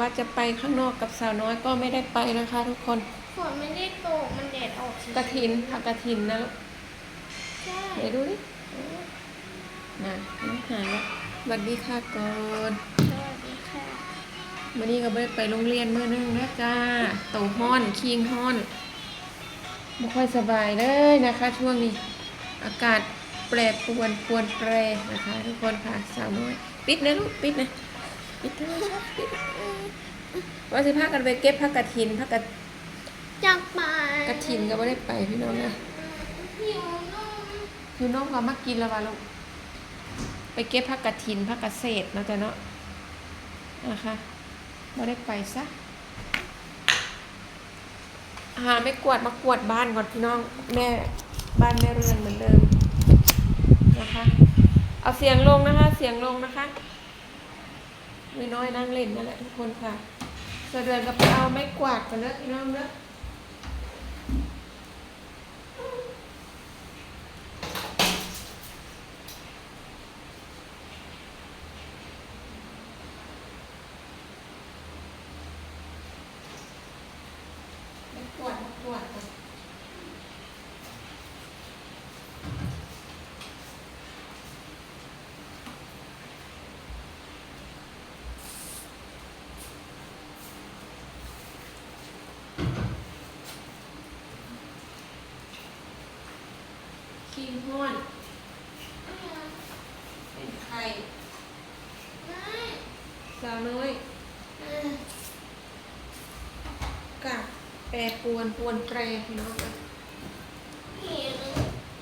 ว่าจะไปข้างนอกกับสาวน้อยก็ไม่ได้ไปนะคะ ทุกคนฝนไม่ได้ตกมันแดดออกเฉยๆกระถินผักกระถินนะลูกใช่ไหนดูดิน่ะน้องหายแล้วสวัสดีค่ะก่อนสวัสดีค่ะวันนี้ก็ไม่ได้ไปโรงเรียนเมื่อนึงนะจ้าโตห้อนคิงห้อนไม่ค่อยสบายเลยนะคะ ช่วงนี้ อากาศแปรปรวนปรวนแปรนะคะ ทุกคนค่ะสาวน้อย ปิดนะลูกปิดนะ ปิดโทรศัพท์ปิดว่าสิพากันไปเก็บผักกระถินผักกระจากไปกระถินก็ไม่ได้ไปพี่น้องนะหิวนุ่มคือน้องก็มากินแล้ววะลูกไปเก็บผักกระถินผักกระเศษเนาะจ๊ะเนาะนะคะไม่ได้ไปซะหาไม่กวาดมากวาดบ้านก่อนพี่น้องแม่บ้านแม่เรือนเหมือนเดิมนะคะ เอาเสียงลงนะคะ เสียงลงนะคะ ไม่น้อยนั่งเล่นนั่นแหละทุกคนค่ะเสะเดือนกับเอาไม้กวาดกันเนอะพี่น้องเนอะ ไม่ปวดไม่ปวดเลยขี้ห้อนเป็นไข่ ไม่ สาวน้อยเออกะแปรปรวนปรวนแปรพี่น้องนะหิว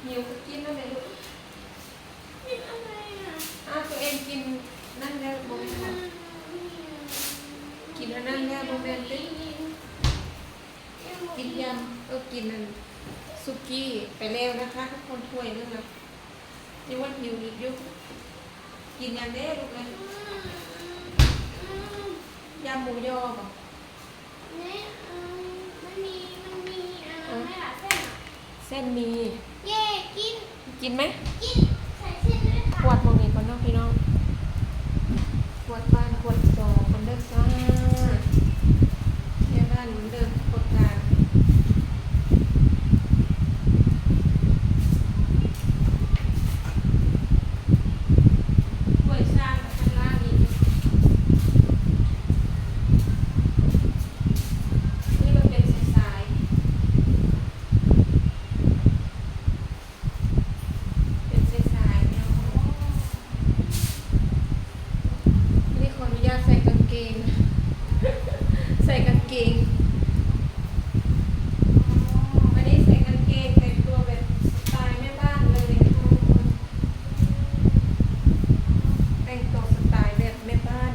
หิวก็กินแล้วไหมลูกกินอะไรอะอ้าวตัวเองกินนั่นแล้วบ่แม่นบ่กินอันนั้นแล้วบ่แม่นติกินยำเออกินนั่นสุกี้ไปแล้วนะคะทุกคนถ้วยนึงนะยังว่าหิวอีกอยู่กินยำเด้ลูกเลย ยำหมูยอบ่นี่เออมันมี มันมีอะไรไม่หลายเส้นอะเส้นหมี เย่กิน กินไหมกิน ใส่เส้นด้วยค่ะขวดมองนี้ก่อนเนาะพี่น้องขวดบ้านขวดจอกคนเด้อจ้าแม่บ้านเหมือนเดิมกดการถ้วยชามกับข้างล่างนี่นี่มันเป็นสายๆเป็นสายๆเนี่ยโอ้นี่ขออนุญาตใส่กางเกง ใส่กางเกง อันนี้ใส่กางเกงแต่งตัวแบบสไตล์แม่บ้านเลยนะคะทุกคนแต่งตัวสไตล์แบบแม่บ้าน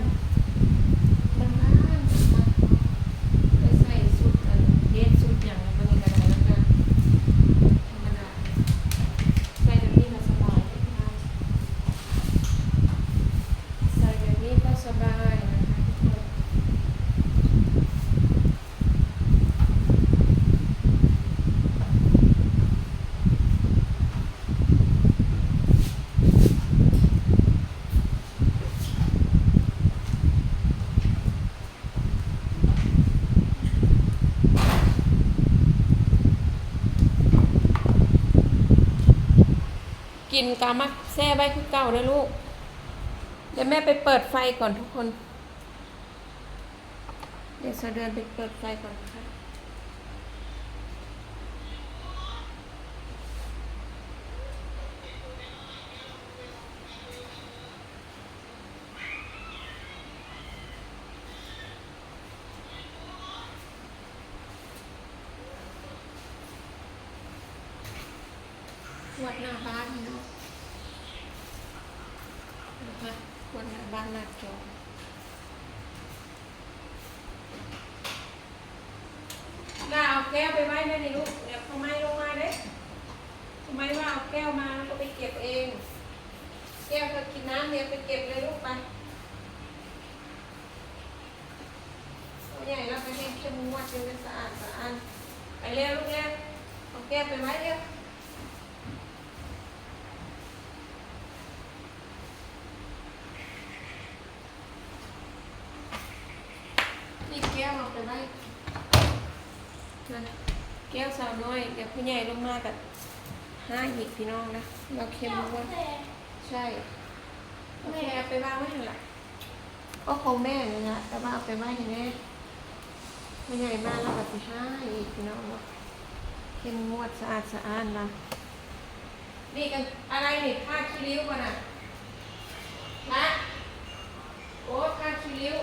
บ้านบ้านนะคะไปใส่ชุดอันเดรสชุดอย่างมันนี่ก็ได้แล้วกันธรรมดาใส่แบบนี้ก็สบายนะคะใส่แบบนี้ก็สบายนะคะทุกคน กินกามักแซ่ไว้คือเก่าเลยลูก เดี๋ยวแม่ไปเปิดไฟก่อนทุกคน เดี๋ยวสะเดือนไปเปิดไฟก่อนนะคะวัดหน้าบ้านเนาะวัดหน้า บ้านหน้าจอน่าเอาแก้วไปไว้ได้นี่ลูกเดี๋ยวทำไมลงมาเด้ทำไมว่าเอาแก้วมาแล้วก็ไปเก็บเอง แก้วเธอกินน้ำเดี๋ยวไปเก็บเลยลูกไปใหญ่แล้วไปให้เข้มงวดจนมันสะอาดสะอาดไปเร็วลูกเร็วเอาแก้วไปไว้เร็ว อีกแก้วเอา ไปไว้นะแก้วสาวน้อยเดี๋ยวผู้ใหญ่ลงมากับห้าอีกพี่น้องนะ เราเค็มด้วยใช่โอเคเอาไปวางไว้หันหลังก็คงแม่เลยนะแต่ว่าเอาไปไว้ให้แม่ผู้ใหญ่มาแล้วแบบที่ห้าอีกพี่น้องเนาะเข้มงวดสะอาดสะอาดนะนี่กันอะไรนี่ผ้าคิริ้วกันอะนะโอ้ผ้าคิริ้ว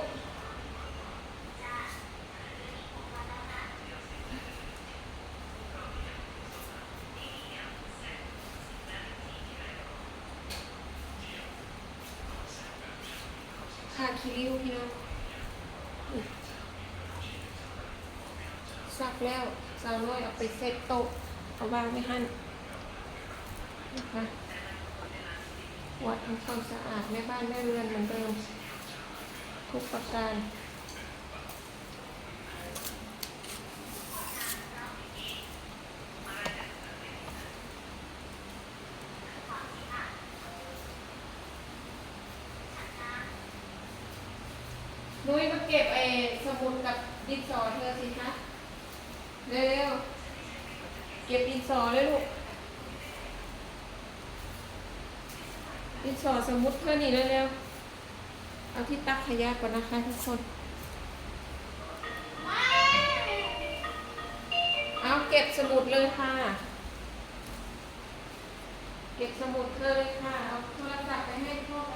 คิริวพี่น้องซักแล้วสาวน้อยเอาไปเซตโต๊ะเอาวางไว้หั่นนะคะวัดทำความสะอาดแม่บ้านแม่เรือนเหมือนเดิมทุกประการ นุ้ยมาเก็บไอ้สมุดกับดินสอเธอสิคะเร็วๆเก็บดินสอเลยลูกดินสอสมุดเธอนี่เร็วๆเอาที่ตักขยะก่อนนะคะทุกคน เอาเก็บสมุดเลยค่ะ เก็บสมุดเธอเลยค่ะ เอาโทรศัพท์ไปให้พ่อไป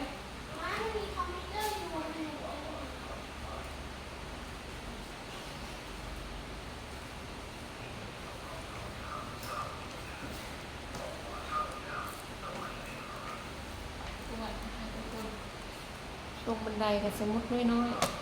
ไม่มีคอมพิวเตอร์อยู่บนหัว ต รงบันไดกับสมมติน้อยๆ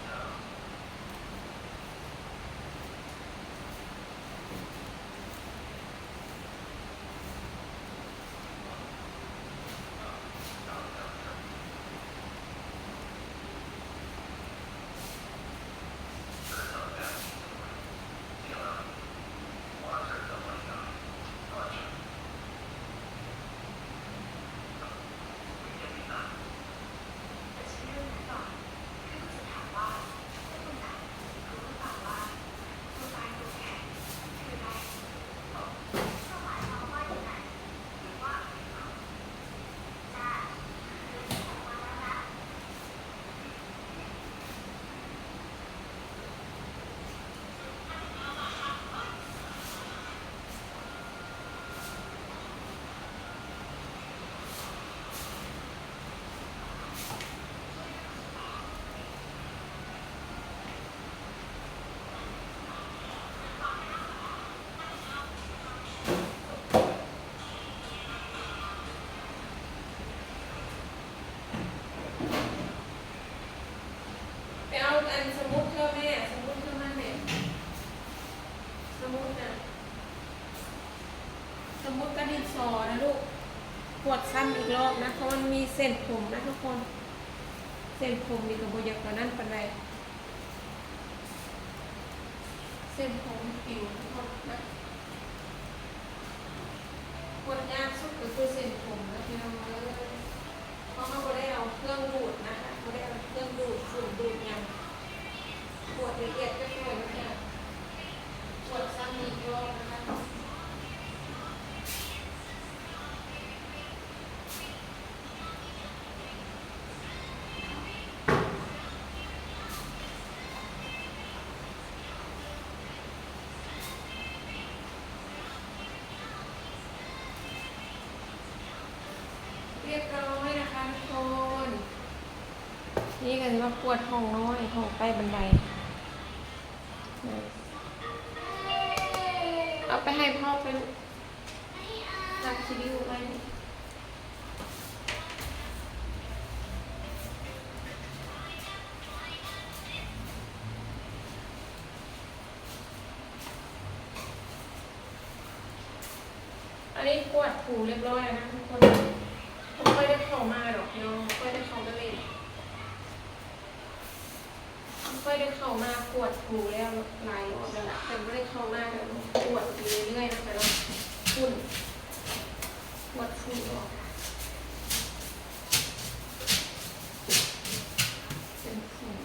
ไปเอาอันสมุดเธอแม่สมุดเธอมาแม่สมุดน่ะ สมุดกระดินสอนะลูกปวดซ้ำอีกรอบนะเพราะมันมีเส้นผมนะทุกคน เส้นผมมีกระบวยกว่านั้นปันใดเส้นผมผิวทุกคนนะปวดยากสุดก็คือเส้นผมนะพี่น้องเอ้ยเพราะเขาไม่ได้เอาเครื่องดูดนะคะเขาได้เอาเครื่องดูดฝุ่นดูดหยังปวดละเอียดก็ปวดละเอียดปวดซ้ำอีกรอบนะคะ เรียบร้อยนะคะทุกคน นี่ก็ถือว่าปวดห้องน้อยห้องใต้บันได เอาไปให้พ่อเป็นตักคิริวไว้อันนี้ปวดผูเรียบร้อยแล้วนะทุกคนผมไม่ได้เข้ามาหรอกน้องไม่ได้เข้ามาเล่ ค่อยได้เข้ามาปวดหูแล้วหลายรอบแล้วแต่ไม่ได้เข้ามาแต่ปวดอยู่เรื่อยๆนะคะเนาะปุ่นปวดหูออกเป็นฝุ่น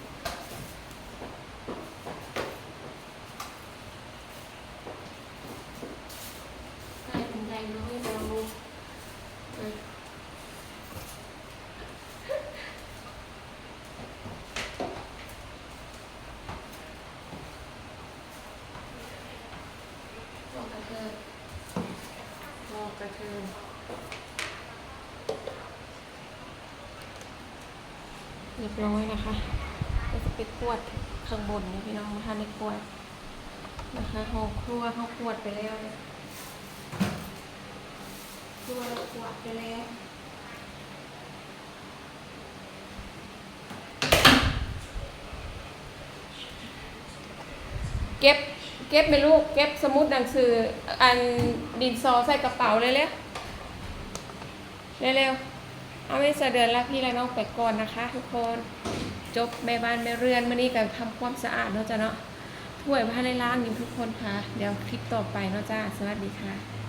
กระเทิน เรียบร้อยนะคะก็จะไปกวดข้างบนนี่พี่น้องมาทานในกวดนะคะห้องครัวห้องกวดไปแล้วเนี่ยครัวเรากวดไปแล้วเก็บเก็บไหมลูกเก็บสมุดหนังสืออันดินซอใส่กระเป๋าเลยเร็วเร็วๆ เอาไม่เสะเดือนละพี่และน้องไปก่อนนะคะ ทุกคนจบแม่บ้านแม่เรือนมื่อนี้ก็ทำความสะอาดเนาะจ้ะเนาะถ้วยผ้าในล้างอยู่ทุกคนค่ะ เดี๋ยวคลิปต่อไปเนาะจ้าสวัสดีค่ะ